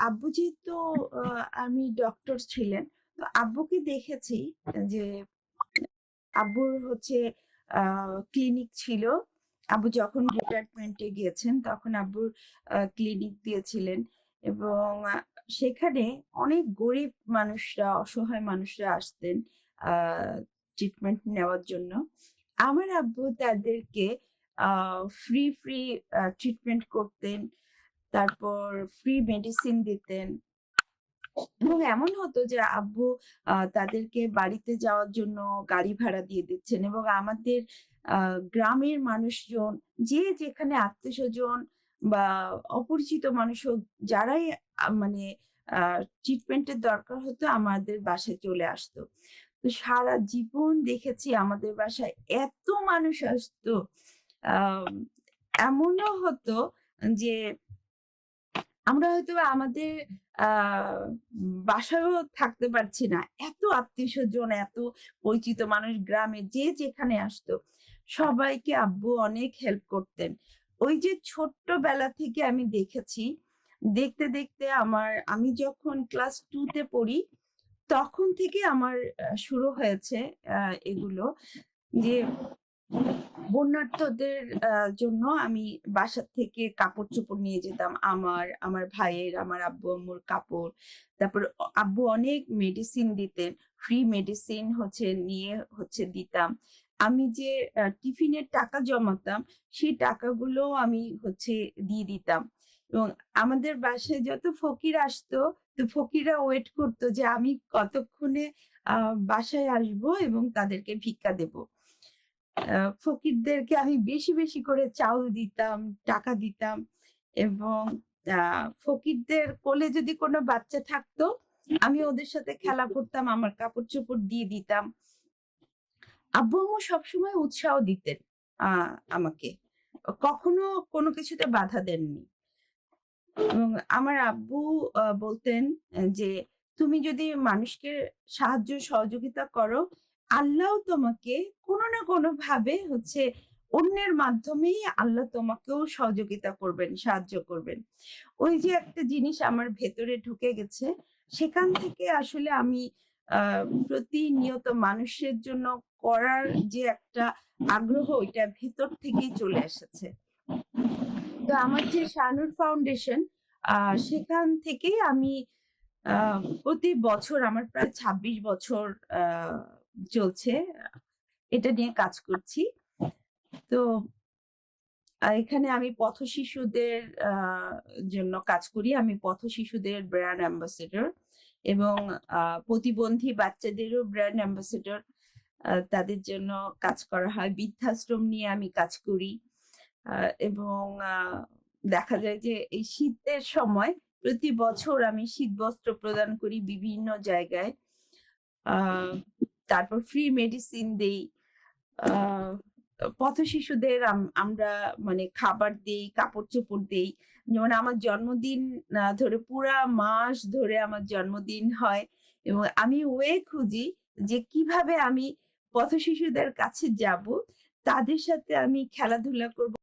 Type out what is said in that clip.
আব্বু আহ, আমি ডক্টর ছিলেন তো আব্বুকে দেখেছি যে আব্বুর হচ্ছে ক্লিনিক ছিল। আব্বু যখন রিটায়ারমেন্টে গিয়েছেন তখন আব্বুর ক্লিনিক দিয়েছিলেন এবং সেখানে অনেক গরিব মানুষরা অসহায় মানুষরা আসতেন ট্রিটমেন্ট নেওয়ার জন্য। আমার আব্বু তাদেরকে ফ্রি ফ্রি ট্রিটমেন্ট করতেন। তারপর ফ্রি মেডিসিন দিতেন। এবং এমন হতো যে আব্বু তাদেরকে বাড়িতে যাওয়ার জন্য গাড়ি ভাড়া দিয়ে দিচ্ছেন এবং আমাদের গ্রামের মানুষজন, যে যেখানে আত্মীয় স্বজন বা অপরিচিত মানুষ হোক, যারাই মানে ট্রিটমেন্টের দরকার হতো আমাদের বাসায় চলে আসতো। তো সারা জীবন দেখেছি আমাদের বাসায় এত মানুষ আসতো। আহ এমনও হতো যে আমরা হয়তো আমাদের বাসায়ও থাকতে পারছি না। এত আত্মীয় স্বজন এত পরিচিত মানুষ গ্রামে যে যেখানে আসতো, সবাইকে আব্বু অনেক হেল্প করতেন। ওই যে ছোট্টবেলা থেকে আমি দেখেছি, দেখতে দেখতে আমার, আমি যখন ক্লাস টুতে পড়ি, তখন থেকে আমার শুরু হয়েছে এগুলো যে বন্যার্থদের জন্য আমি বাসা থেকে কাপড় চোপড় নিয়ে যেতাম। আমার আমার ভাইয়ের, আমার আব্বু আম্মুর কাপড়। তারপর আব্বু অনেক মেডিসিন দিতেন। ফ্রি মেডিসিন হচ্ছে নিয়ে হচ্ছে দিতাম। আমি যে টিফিনের টাকা জমাতাম, সেই টাকাগুলো আমি হচ্ছে দিয়ে দিতাম। এবং আমাদের বাসায় যত ফকির আসতো, তো ফকিরা ওয়েট করতো যে আমি কতক্ষণে বাসায় আসব এবং তাদেরকে ভিক্ষা দেবো। ফকিরদেরকে আমি বেশি বেশি করে চাউল দিতাম টাকা দিতাম এবং ফকিরদের কোলে যদি কোনো বাচ্চা থাকতো আমি ওদের সাথে খেলা করতাম আমার কাপড় চোপড় দিয়ে দিতাম। আব্বু আম্মু সবসময় উৎসাহ দিতেন আহ, আমাকে। কখনো কোনো কিছুতে বাধা দেননি। এবং আমার আব্বু বলতেন যে তুমি যদি মানুষকে সাহায্য সহযোগিতা করো আল্লাহ তোমাকে কোনো না কোনো ভাবে হচ্ছে অন্যের মাধ্যমেই আল্লাহ তোমাকেও সহযোগিতা করবেন, সাহায্য করবেন। ওই যে একটা জিনিস আমার ভেতরে ঢুকে গেছে, সেখান থেকে আসলে আমি প্রতিনিয়ত মানুষের জন্য করার যে একটা আগ্রহ, ওইটা ভেতর থেকেই চলে এসেছে। তো আমার যে শানুর ফাউন্ডেশন সেখান থেকেই আমি প্রতি বছর, আমার প্রায় ছাব্বিশ বছর আহ চলছে। এটা নিয়ে কাজ করছি। তো এখানে আমি পথ শিশুদের জন্য কাজ করি। আমি পথ শিশুদের ব্র্যান্ড অ্যাম্বাসেডর এবং প্রতিবন্ধী বাচ্চাদেরও ব্র্যান্ড অ্যাম্বাসেডর তাদের জন্য কাজ করা হয়। বৃদ্ধাশ্রম নিয়ে আমি কাজ করি। এবং দেখা যায় যে এই শীতের সময় প্রতি বছর আমি শীত বস্ত্র প্রদান করি বিভিন্ন জায়গায়। তারপর ফ্রি মেডিসিন দেই। পথ শিশুদের আমরা মানে খাবার দেই কাপড় চোপড় দেই। যেমন আমার জন্মদিন ধরে পুরা মাস ধরে আমার জন্মদিন হয় এবং আমি ওয়ে খুঁজি যে কীভাবে আমি পথ শিশুদের কাছে যাব, তাদের সাথে আমি খেলাধুলা করব।